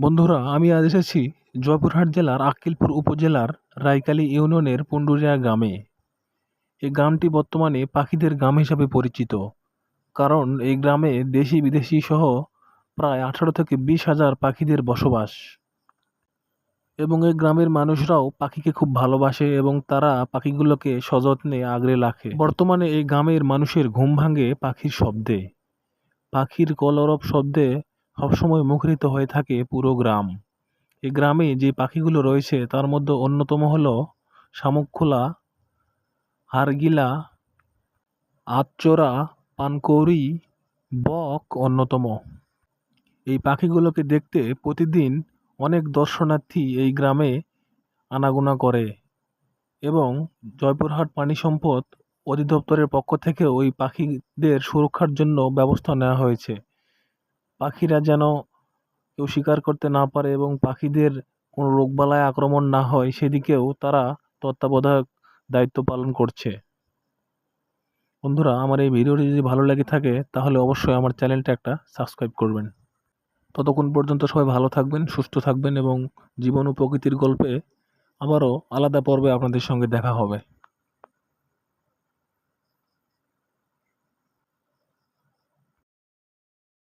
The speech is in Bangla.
বন্ধুরা, আমি আজ এসেছি জয়পুরহাট জেলার আক্কেলপুর উপজেলার রাইকালি ইউনিয়নের পুন্ডুরিয়া গ্রামে। এই গ্রামটি বর্তমানে পাখিদের গ্রাম হিসাবে পরিচিত। কারণ এই গ্রামে দেশি বিদেশি সহ প্রায় আঠারো থেকে বিশ হাজার পাখিদের বসবাস। এবং এই গ্রামের মানুষরাও পাখিকে খুব ভালোবাসে এবং তারা পাখিগুলোকে সযত্নে আগলে রাখে। বর্তমানে এই গ্রামের মানুষের ঘুম ভাঙে পাখির শব্দে। পাখির কলরব শব্দে সবসময় মুখরিত হয়ে থাকে পুরো গ্রাম। এই গ্রামে যে পাখিগুলো রয়েছে, তার মধ্যে অন্যতম হল শামুকখোলা, হারগিলা, আতচোরা, পানকৌড়ি, বক অন্যতম। এই পাখিগুলোকে দেখতে প্রতিদিন অনেক দর্শনার্থী এই গ্রামে আনাগোনা করে এবং জয়পুরহাট প্রাণী সম্পদ অধিদপ্তরের পক্ষ থেকে ওই পাখিদের সুরক্ষার জন্য ব্যবস্থা নেওয়া হয়েছে। পাখিরা যেন কেউ শিকার করতে না পারে এবং পাখিদের কোনো রোগবালাই আক্রমণ না হয়, সেদিকেও তারা তত্ত্বাবধায়ক দায়িত্ব পালন করছে। বন্ধুরা, আমার এই ভিডিওটি যদি ভালো লেগে থাকে, তাহলে অবশ্যই আমার চ্যানেলটা একটা সাবস্ক্রাইব করবেন। ততক্ষণ পর্যন্ত সবাই ভালো থাকবেন, সুস্থ থাকবেন এবং জীবন ও প্রকৃতির গল্পে আবারও আলাদা পর্বে আপনাদের সঙ্গে দেখা হবে।